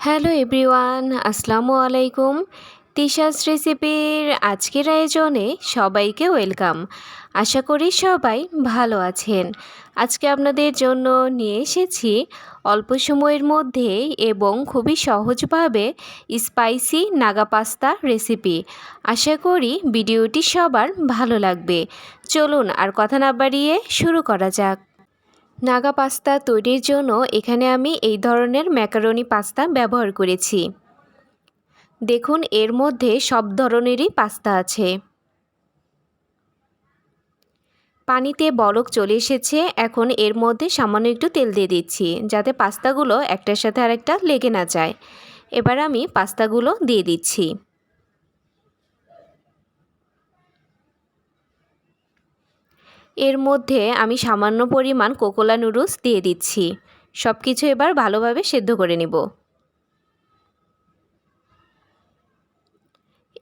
Hello everyone, আসসালামু আলাইকুম। তিশাস রেসিপির আজকের আয়োজনে সবাইকে ওয়েলকাম। আশা করি সবাই ভালো আছেন। আজকে আপনাদের জন্য নিয়ে এসেছি অল্প সময়ের মধ্যে এবং খুবই সহজভাবে স্পাইসি নাগা পাস্তা রেসিপি। আশা করি ভিডিওটি সবার ভালো লাগবে। চলুন আর কথা না বাড়িয়ে শুরু করা যাক। নাগা পাস্তা তৈরির জন্য এখানে আমি এই ধরনের ম্যাকারনি পাস্তা ব্যবহার করেছি। দেখুন, এর মধ্যে সব ধরনেরই পাস্তা আছে। পানিতে বলক চলে এসেছে, এখন এর মধ্যে সামান্য একটু তেল দিয়ে দিচ্ছি, যাতে পাস্তাগুলো একটার সাথে আরেকটা লেগে না যায়। এবার আমি পাস্তাগুলো দিয়ে দিচ্ছি। এর মধ্যে আমি সামান্য পরিমাণ কোকোলা নুডলস দিয়ে দিচ্ছি। সব কিছু এবার ভালোভাবে সেদ্ধ করে নেব।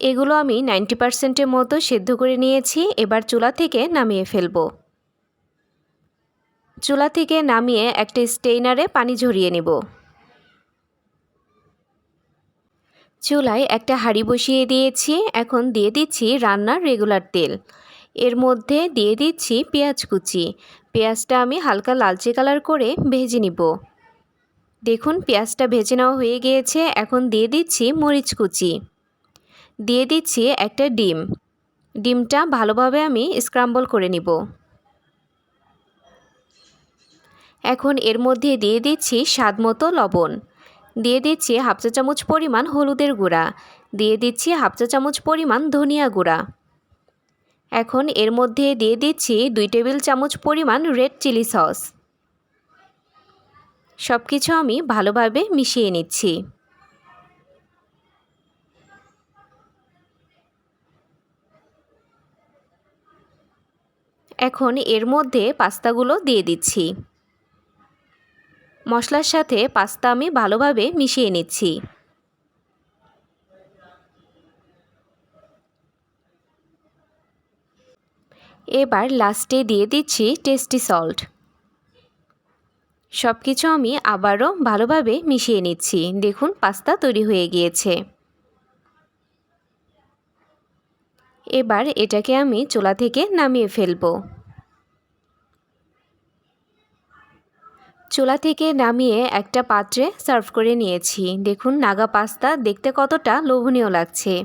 এগুলো আমি নাইনটি পার্সেন্টের মতো সেদ্ধ করে নিয়েছি, এবার চুলা থেকে নামিয়ে ফেলব। চুলা থেকে নামিয়ে একটা স্টেইনারে পানি ঝরিয়ে নেব। চুলায় একটা হাঁড়ি বসিয়ে দিয়েছি, এখন দিয়ে দিচ্ছি রান্নার রেগুলার তেল। এর মধ্যে দিয়ে দিচ্ছি পেঁয়াজ কুচি। পেঁয়াজটা আমি হালকা লালচে কালার করে ভেজে নিব। দেখুন, পেঁয়াজটা ভেজে নেওয়া হয়ে গিয়েছে। এখন দিয়ে দিচ্ছি মরিচ কুচি। দিয়ে দিচ্ছি একটা ডিম। ডিমটা ভালোভাবে আমি স্ক্রাম্বল করে নিব। এখন এর মধ্যে দিয়ে দিচ্ছি স্বাদ মতো লবণ। দিয়ে দিচ্ছি হাফ চা চামচ পরিমাণ হলুদের গুঁড়া। দিয়ে দিচ্ছি হাফ চা চামচ পরিমাণ ধনিয়া গুঁড়া। এখন এর মধ্যে দিয়ে দিচ্ছি দুই টেবিল চামচ পরিমাণ রেড চিলি সস। সব কিছু আমি ভালোভাবে মিশিয়ে নিচ্ছি। এখন এর মধ্যে পাস্তাগুলো দিয়ে দিচ্ছি। মশলার সাথে পাস্তা আমি ভালোভাবে মিশিয়ে নিচ্ছি। এবার লাস্টে দিয়ে দিচ্ছি টেস্টি সল্ট সব কিছু আমি আবারও ভালোভাবে মিশিয়ে নিচ্ছি। দেখুন, পাস্তা তৈরি হয়ে গিয়েছে। এবার এটাকে আমি চুলা থেকে নামিয়ে ফেলব। চুলা থেকে নামিয়ে একটা পাত্রে সার্ভ করে নিয়েছি। দেখুন, নাগা পাস্তা দেখতে কতটা লোভনীয় লাগছে।